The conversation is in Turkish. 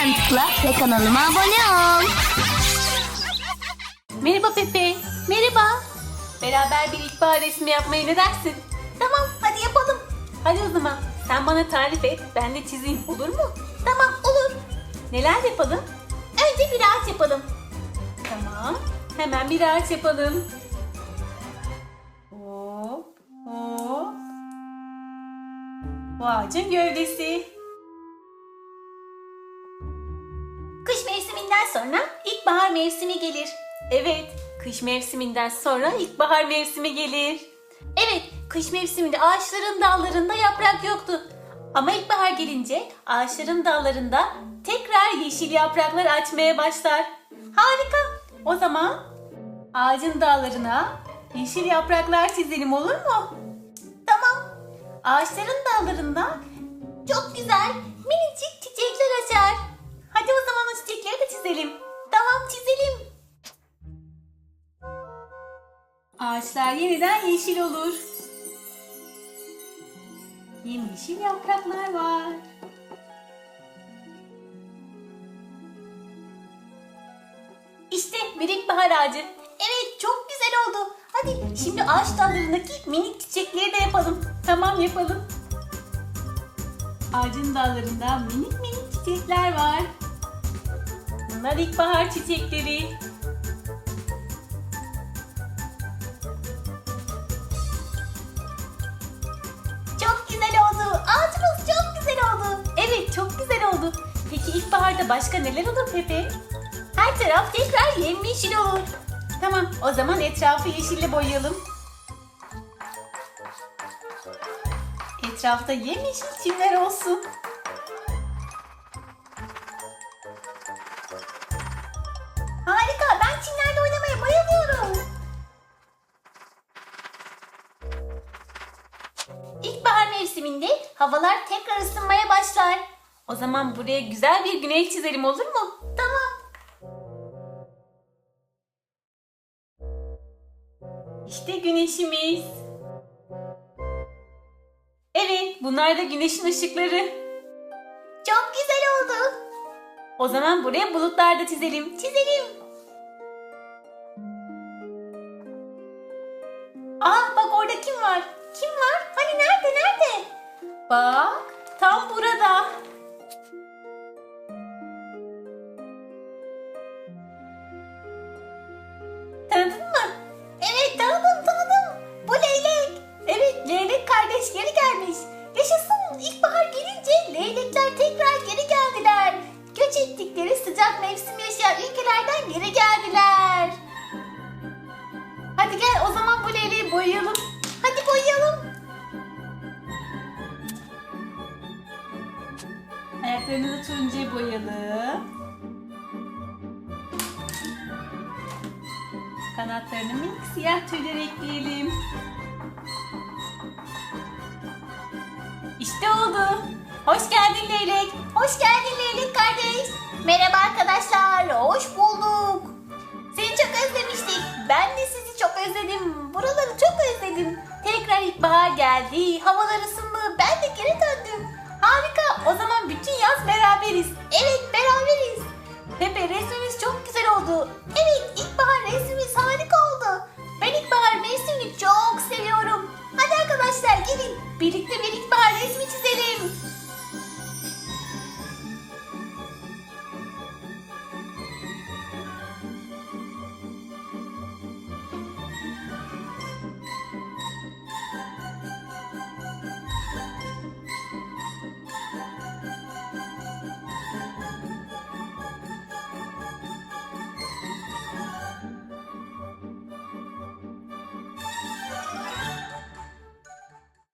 Hemen tıkla ve kanalıma abone ol. Merhaba Pepe. Merhaba. Beraber bir ilkbahar resmi yapmaya ne dersin? Tamam hadi yapalım. Hadi o zaman sen bana tarif et ben de çizeyim olur mu? Tamam olur. Neler yapalım? Önce bir ağaç yapalım. Tamam. Hemen bir ağaç yapalım. Hop hop. Bu ağacın gövdesi. İlkbahar mevsimi gelir. Evet, kış mevsiminden sonra ilkbahar mevsimi gelir. Evet, kış mevsiminde ağaçların dallarında yaprak yoktu. Ama ilkbahar gelince ağaçların dallarında tekrar yeşil yapraklar açmaya başlar. Harika. O zaman ağacın dallarına yeşil yapraklar çizelim olur mu? Tamam. Ağaçların dallarında Ağaçlar yeniden yeşil olur. Yemyeşil yapraklar var. İşte bir ilkbahar ağacı. Evet çok güzel oldu. Hadi şimdi ağaç dallarındaki minik çiçekleri de yapalım. Tamam yapalım. Ağacın dallarında minik minik çiçekler var. Bunlar ilkbahar çiçekleri. Peki ilkbaharda başka neler olur Pepe? Her taraf tekrar yemyeşil olur. Tamam o zaman etrafı yeşille boyayalım. Etrafta yemyeşil çimler olsun. Harika ben çimlerle oynamaya bayılıyorum. İlkbahar mevsiminde havalar tekrar ısınmaya başlar. O zaman buraya güzel bir güneş çizelim olur mu? Tamam. İşte güneşimiz. Evet, bunlar da güneşin ışıkları. Çok güzel oldu. O zaman buraya bulutlar da çizelim. Çizelim. Aa bak orada kim var? Kim var? Hani nerede nerede? Bak tam burada. Yaşayan ülkelerden geri geldiler. Hadi gel o zaman bu leyleği boyayalım. Hadi boyayalım. Ayaklarını da turuncuya boyayalım. Kanatlarını minik siyah tüyler ekleyelim. İşte oldu. Hoş geldin Leylek. Hoş geldin Leylek kardeş. Merhaba arkadaşlar. Hoş bulduk. Seni çok özlemiştik. Ben de sizi çok özledim. Buraları çok özledim. Tekrar ilkbahar geldi. Havalar ısındı. Ben de geri döndüm. Harika. O zaman bütün yaz beraberiz. Evet beraberiz. Pepe resmimiz çok güzel oldu. Evet ilkbahar resmimiz harika oldu. Ben ilkbahar mevsimini çok seviyorum. Hadi arkadaşlar gelin birlikte bir ilkbahar resmi çizelim.